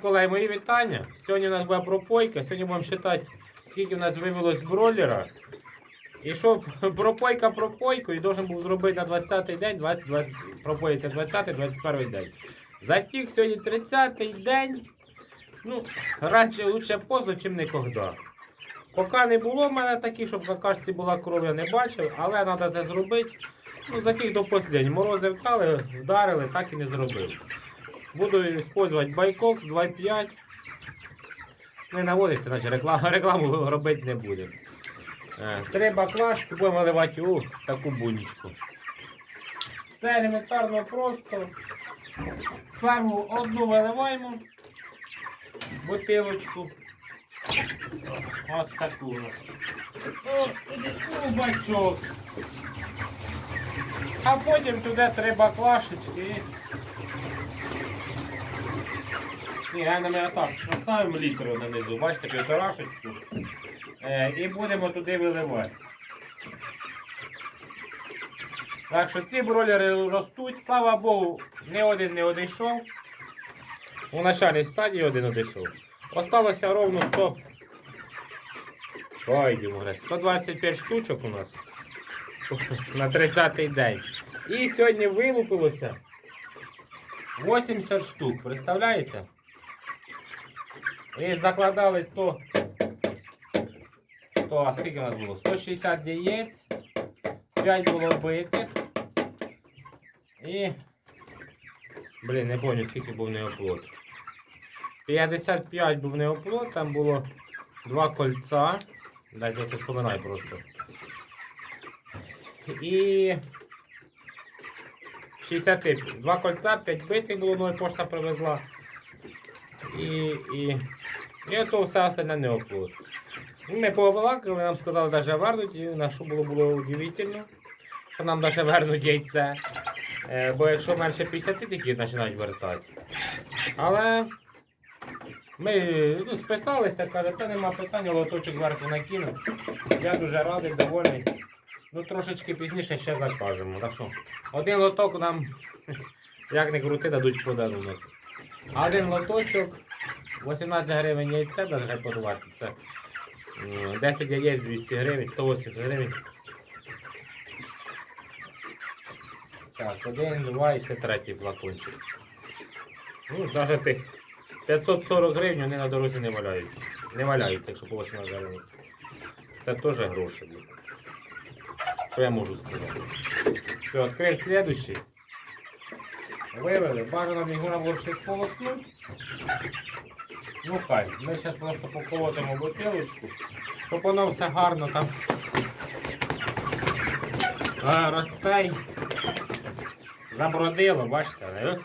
Колеги, мої вітання. Сьогодні у нас була пропойка. Сьогодні будемо вважати, скільки в нас вивелось бройлера. І щоб пропойка пропойку, і должен був зробити на 20-й день, 20, 20, пропоїться 20-21 день. Затік сьогодні 30-й день. Ну, раніше лучше поздно, чим ніколи. Поки не було в мене таких, щоб на кашці була кров, я не бачив, але треба це зробити. Ну, затік до останнього. Морози втали, вдарили, так і не зробив. Буду использовать Байкокс 2.5. Не наводиться, значить рекламу, рекламу робити не будемо. Е, Три баклажки будемо виливати у таку бунічку. Це елементарно просто. Сперму одну виливаємо бутилочку. Ось таку у нас. О, бачок. А потім туди три баклашечки. Ні, реально ми отак поставимо літр нанизу, бачите, півторашечку. Е, і будемо туди виливати. Так що ці бройлери ростуть, слава Богу, не один не одійшов. У начальній стадії один одійшов. Осталося ровно 100. Ой, говорить, 125 штучок у нас на 30-й день. І сьогодні вилупилося 80 штук, представляєте? І закладали 100. 100, а скільки у нас було? 160 яєць, 5 було битих. І. Блін, не пам'ятаю, скільки був неоплод. 55 був неоплод, там було 2 кольця. Дайте я це споминаю просто. І 60 Два кольця, 5 битих було, ну і пошта привезла. І, і, і то все остальне не оплот. Ми побалакали, нам сказали навіть вернуть, і на що було було удивительно, що нам навіть вернуть яйце. Е, бо якщо менше 50 такі починають вертати. Але ми ну, списалися, каже, та нема питання, лоточок зверху накинув. Я дуже радий, довольний. Ну трошечки пізніше ще закажемо. Так що один лоток нам, як не крути, дадуть подарунок. Один лоточок 18 гривень яйце, навіть хай подавати. Це 10 яєць 200 гривень, 180 гривень. Так, один, два і це третій флакончик. Ну, навіть тих 540 гривень вони на дорозі не валяють. Не валяються, якщо по 18 гривень. Це теж гроші. Що я можу сказати? Все, відкрив слідущий. Вивели, бажано бігуна більше сполоснуть. Ну хай, ми зараз просто поколотимо бутилочку, щоб воно все гарно там е, росте. Забродило, бачите, не?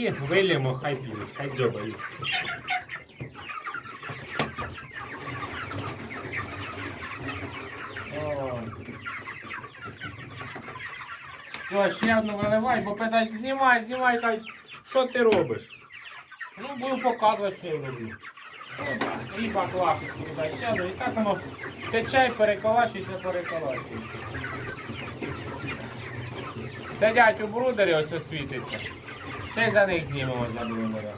І вилємо, хай п'ють, хай дзьобають. Все, ще одну виливай, бо питають, знімай, знімай, кажуть, що ти робиш? Ну, буду показувати, що я роблю. І баклажку туди ще і так воно тече переколачується, переколачується. Сидять у брудері, ось освітиться. Ще за них знімемо за брудера.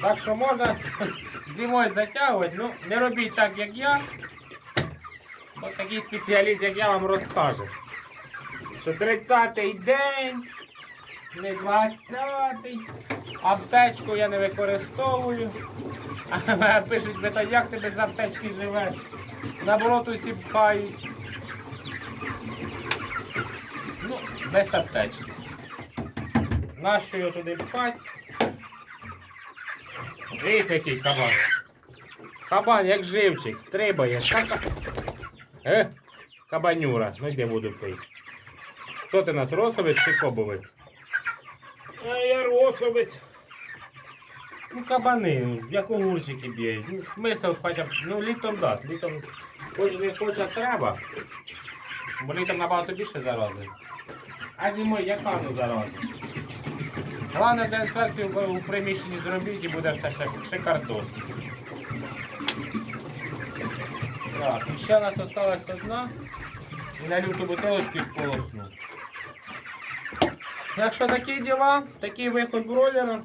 Так що можна зимою затягувати, ну не робіть так, як я. Бо такий спеціаліст, як я вам розкаже. Що 30-й день, не 20-й. Аптечку я не використовую. А пишуть, «Бета, як ти без аптечки живеш? Наоборот усі пхають. Ну, без аптечки. Нащо його туди пхати? Дивіться, який кабан. Кабан, як живчик, стрибає. Е? Кабанюра. Ну йде буду пити. Хто ти нас, росовець чи кобовець? А я росовець. Ну, кабани, як огурчики б'ють. Ну, смисл хоча б, ну літом да, літом хоч не хоче треба. Бо літом набагато більше зарази. А зимою яка не зараза? Головне дезінфекцію в у приміщенні зробіть і буде все ще, ще картос. Так, і ще у нас осталась одна. І на люту бутилочку сполосну. Так що такі діла, такий виход бройлера.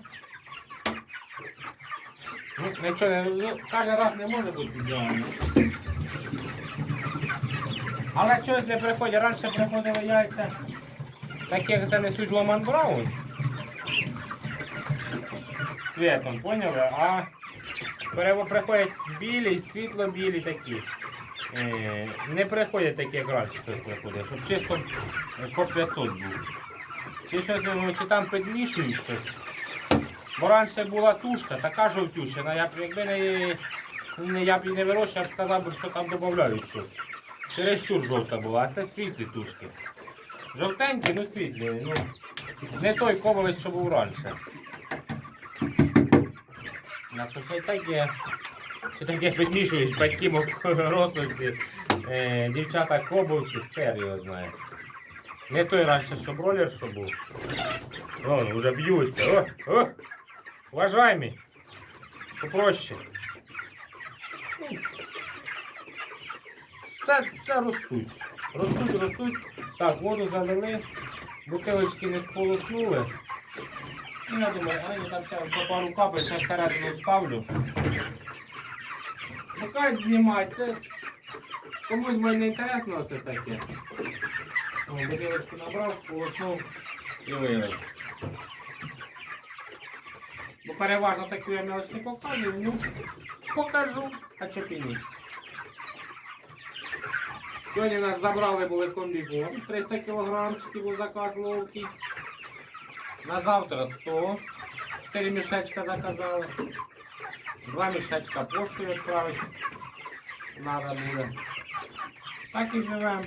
Ну, не- ну, кожен раз не може бути ідеально. Але щось не приходить. Раніше приходили яйця, так як занесуть Ломан Браун. Цвітом, поняли? А приходять білі, світло-білі такі. Е, не приходять такі, як щось приходить, щоб чисто е, по 500 був. Чи щось, ну, чи там підмішують щось. Бо раніше була тушка, така жовтюща, я б якби не, не я б не вирощував, я б сказав, що там додають щось. Чересчур жовта була, а це світлі тушки. Жовтенькі, ну світлі. Ну, не той ковалець, що був раніше. На то ще таке. Ще таке підмішують батьки росовці, е, дівчата кобовці, хер його знає. Не той раніше, що бролер, що був. Вон, вже б'ються. О, о, уважаемый, попроще. Все, все ростуть. Ростуть, ростуть. Так, воду залили, бутилочки не сполоснули. Ну, я думаю, а я там ще по пару капель, ще всередину ставлю. Поки знімати, це комусь може не інтересно це таке. Бутилочку набрав, сполоснув і вилив. Переважно таку я мелоч не ну покажу, а чо і ні. Сьогодні нас забрали були комбікорм, 300 кілограмчиків у заказ ловкий. На завтра 100. 4 мішечка заказали. Два мішечка поштою відправити. Надо буде. Так і живемо.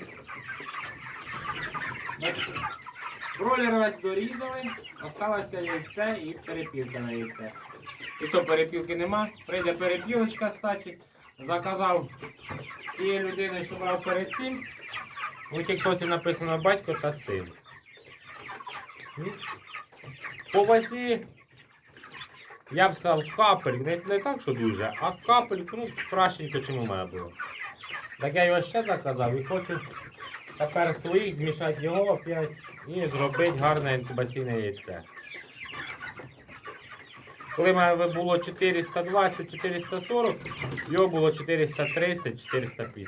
Бролер весь дорізали, осталося яйце і перепілка на яйце. І то перепілки нема. Прийде перепілочка, кстати. Заказав тієї людини, що брав перед цим. У тіктоці написано батько та син. По вазі, я б сказав, капель, не, не так, що дуже, а капель, ну, кращенько, чим у мене було. Так я його ще заказав і хочу тепер своїх змішати його опять і зробити гарне інкубаційне яйце. Коли в мене було 420-440, його було 430-450.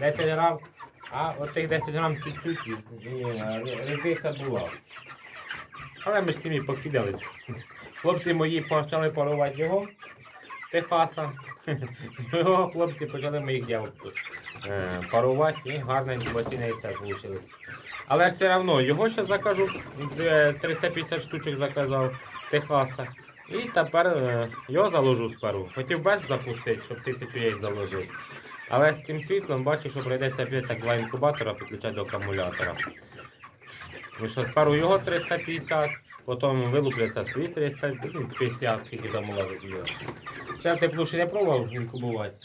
10 грам, а от тих 10 грам чуть-чуть е, різниця була. Але ми з тим і покидали. Хлопці мої почали парувати його, Техаса. Його хлопці почали моїх дівок е, парувати і гарне інкубаційне яйце вийшло. Але ж все одно його ще закажу. Е, 350 штучок заказав Техаса. І тепер е, його заложу сперу. Хотів без запустити, щоб тисячу яєць заложити. Але з тим світлом бачу, що прийдеться опять два інкубатора підключати до акумулятора. Ну що, сперу його 350, потім вилупляться свій 350, скільки там улазить його. Ще теплу ще не пробував інкубувати.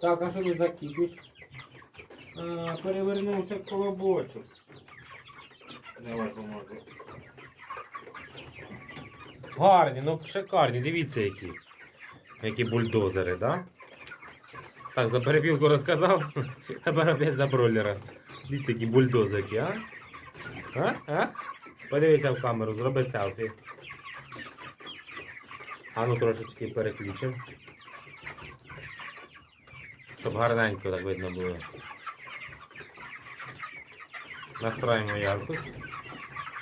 Так, а що тут за кіпіш? А, перевернувся колобочок. Давай поможу. Гарні, ну шикарні, дивіться які. Які бульдозери, да? Так, за перепілку розказав, тепер опять за бролера. Дивіться, які бульдозики, а? А? А? Подивися в камеру, зроби селфі. А ну трошечки переключимо. Щоб гарненько так видно було. Настраємо яркость.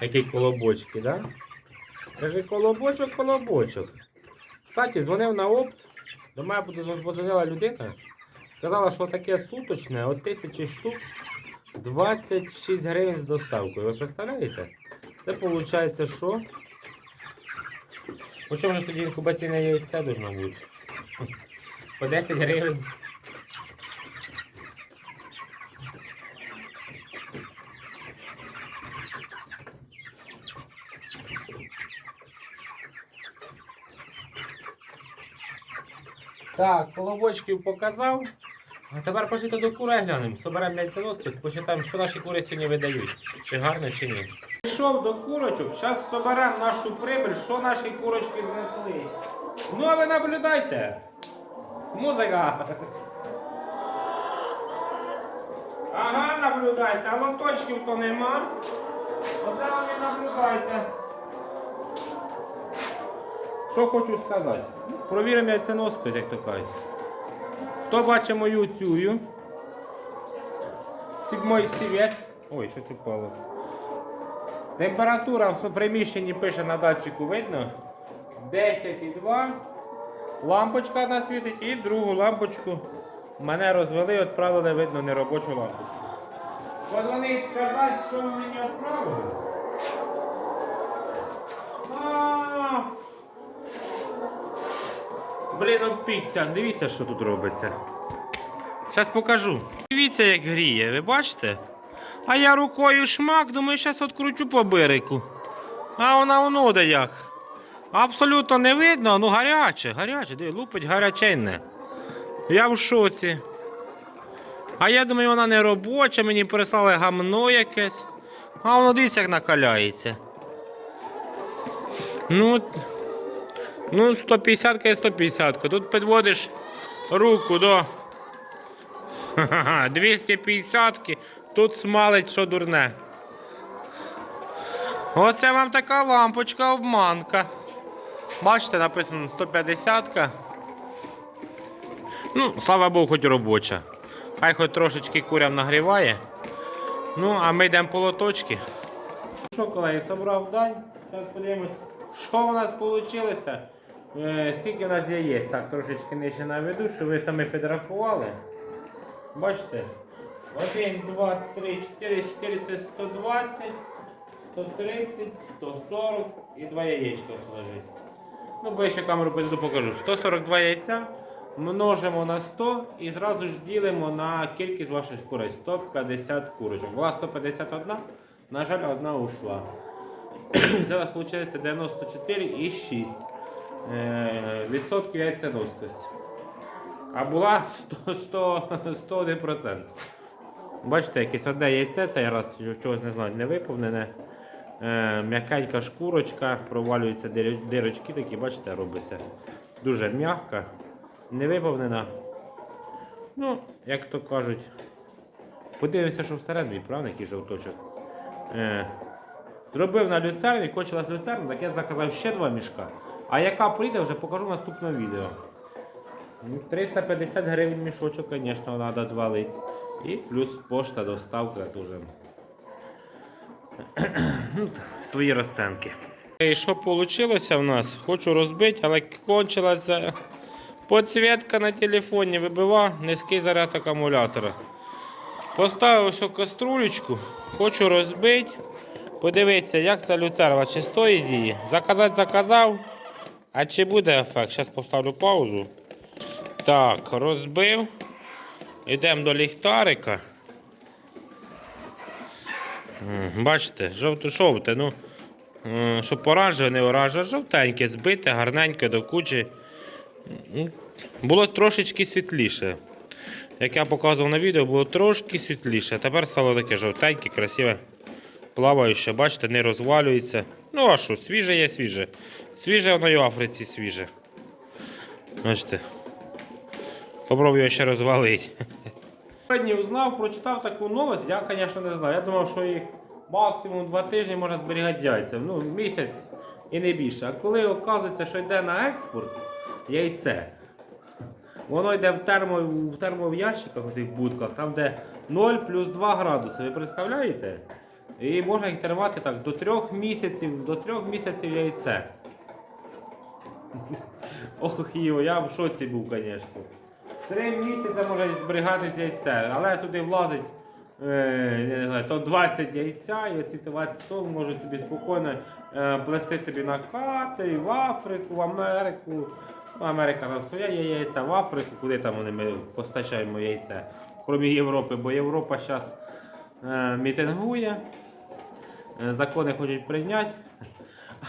Які колобочки, да? Каже, колобочок, колобочок. Кстати, дзвонив на опт. До мене подзвонила людина. Сказала, що таке суточне, от тисячі штук 26 гривень з доставкою. Ви представляєте? Це виходить, що? По чому ж тоді інкубаційне яйце должно бути? По 10 гривень. Так, колобочків показав. А тепер пошли до кури глянемо. Соберемо яйценоскис, посчитаємо, що наші кури сьогодні видають. Чи гарно, чи ні. Пішов до курочок, зараз соберемо нашу прибіль, що наші курочки знесли. Ну а ви наблюдайте. Музика. Ага, наблюдайте, а лоточків то нема. Оце ви наблюдайте. Що хочу сказати. Провіримо яйценоскость, як то кажуть. Хто бачить мою цюю? Мой світ. Ой, щось упало. Температура в приміщенні пише на датчику видно. 10,2. Лампочка одна світить і другу лампочку мене розвели, відправили, видно, неробочу лампочку. Подзвонить сказати, що ви мені відправили. А, Блін, обпікся. Дивіться, що тут робиться. Зараз покажу. Дивіться, як гріє, ви бачите? А я рукою шмак, думаю, зараз відкручу по берегу. А вона воно де як. Абсолютно не видно, ну гаряче, гаряче, диви, лупить гаряченне. Я в шоці. А я думаю, вона не робоча, мені прислали гамно якесь. А воно дивіться, як накаляється. Ну, ну 150 і 150. Тут підводиш руку до Ха-ха, 250 тут смалить, що дурне. Оце вам така лампочка обманка. Бачите, написано 150. -ка. Ну, слава Богу, хоч робоча. Хай хоч трошечки курям нагріває. Ну, а ми йдемо по лоточки. Що, колеги, собрав дань. Зараз подивимось, що у нас вийшло. Е, скільки у нас яєць. Так, трошечки нижче наведу, щоб ви самі підрахували. Бачите? 1, 2, 3, 4, 4 це 120, 130, 140 і 2 яєчка лежить. Ну, ще камеру піду покажу. 142 яйця множимо на 100 і зразу ж ділимо на кількість ваших курей. 150 курочок. Була 151, на жаль, одна ушла. Зараз виходить 94,6 е, відсотків яйценоскості. А була 100, 100, 101%. Бачите, якесь одне яйце, цей раз чогось не знаю, не виповнене. Е, м'якенька шкурочка, провалюються дирочки такі, бачите, робиться. Дуже м'яка, не виповнена. Ну, як то кажуть, подивимося, що всередині, правда, який жовточок. Е, зробив на люцерні, кончилась люцерна, так я заказав ще два мішка. А яка прийде, вже покажу в наступному відео. Ну, 350 гривень мішочок, звісно, треба двалити. І плюс пошта, доставка дуже. Ну, Свої розценки. І що вийшло в нас? Хочу розбити, але кончилася підсвітка на телефоні, вибива низький заряд акумулятора. Поставив ось каструлечку, хочу розбити. Подивитися, як ця люцерва, чи стоїть її. Заказати заказав. А чи буде ефект? Зараз поставлю паузу. Так, розбив. Йдемо до ліхтарика. Бачите, жовто-жовте, ну, щоб оранжеве, не оранжеве, жовтеньке, збите, гарненьке до кучі. Було трошечки світліше. Як я показував на відео, було трошки світліше. Тепер стало таке жовтеньке, красиве, плаваюче, бачите, не розвалюється. Ну а що, свіже є свіже. Свіже воно і в Африці свіже. Бачите. Попробую ще розвалити. Сьогодні узнав, прочитав таку новость, я, звісно, не знаю. Я думав, що їх максимум два тижні можна зберігати яйця. Ну, місяць і не більше. А коли оказується, що йде на експорт яйце, воно йде в термо, в термоящиках, у цих будках, там де 0 плюс 2 градуси. Ви представляєте? І можна їх тримати так до трьох місяців, до трьох місяців яйце. Ох, Йо, я в шоці був, звісно. Три місяці може зберігатися яйце, але туди влазить е, не знаю, то 20 яйця, і оці 20 тонн можуть собі спокійно е, плести собі на катері, в Африку, в Америку. Ну, Америка там своя є яйця, в Африку, куди там вони ми постачаємо яйце, крім Європи, бо Європа зараз е, мітингує, закони хочуть прийняти.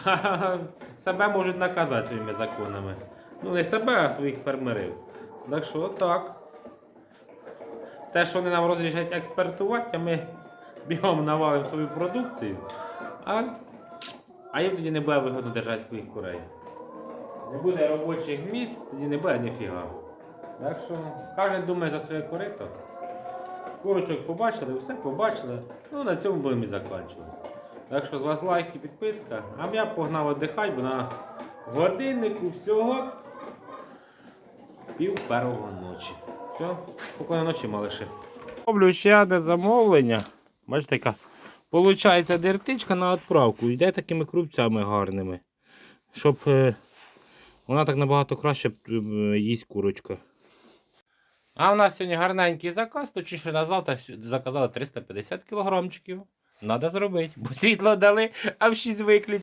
Себе можуть наказати своїми законами. Ну не себе, а своїх фермерів. Так що отак. Те, що вони нам розрішать експортувати, а ми бігом навалимо свою продукцію, а, а їм тоді не буде вигодно держати своїх курей. Не буде робочих місць, тоді не буде ніфіга. Так що кожен думає за своє корито. Курочок побачили, все побачили. Ну на цьому будемо і закінчувати. Так що з вас лайк і підписка. А я погнав віддихати, бо на годиннику всього пів першого ночі. Все, спокійної ночі, малиші. Роблю ще одне замовлення. Бачите, яка Получається дертичка на відправку. Йде такими крупцями гарними. Щоб е, вона так набагато краще е, їсть курочка. А у нас сьогодні гарненький заказ, точніше на завтра заказали 350 кілограмчиків. Надо зробити, бо світло дали, а в 6 виключили.